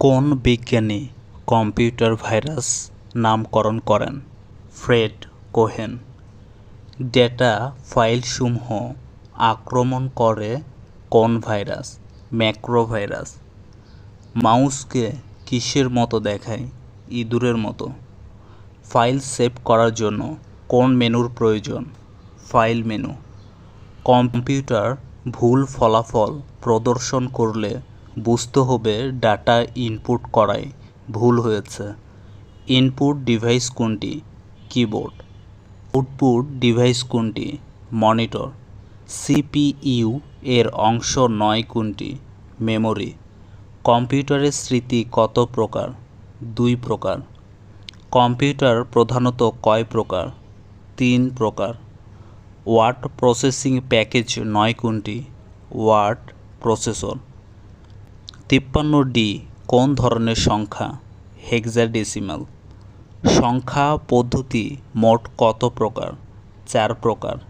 কোন বিজ্ঞানী computer virus নামকরণ করেন? Fred Cohen. ডেটা ফাইলসমূহ আক্রমণ করে কোন ভাইরাস? ম্যাক্রোভাইরাস। মাউসকে কিসের মতো দেখায়? ইঁদুরের মতো। ফাইল সেভ করার জন্য কোন মেনুর প্রয়োজন? File menu. কম্পিউটার ভুল ফলাফল প্রদর্শন করলে বুঝতে হবে ডাটা ইনপুট করায় ভুল হয়েছে। ইনপুট ডিভাইস কোনটি? কিবোর্ড। আউটপুট ডিভাইস কোনটি? মনিটর। সিপিইউ এর অংশ নয় কোনটি? মেমরি। কম্পিউটারের স্মৃতি কত প্রকার? দুই প্রকার। কম্পিউটার প্রধানত কয় প্রকার? তিন প্রকার। ওয়ার্ড প্রসেসিং প্যাকেজ নয় কোনটি? Word processor. তিপ্পান্ন ডি কোন ধরনের সংখ্যা? হেক্সাডেসিমাল। সংখ্যা পদ্ধতি মোট কত প্রকার? চার প্রকার।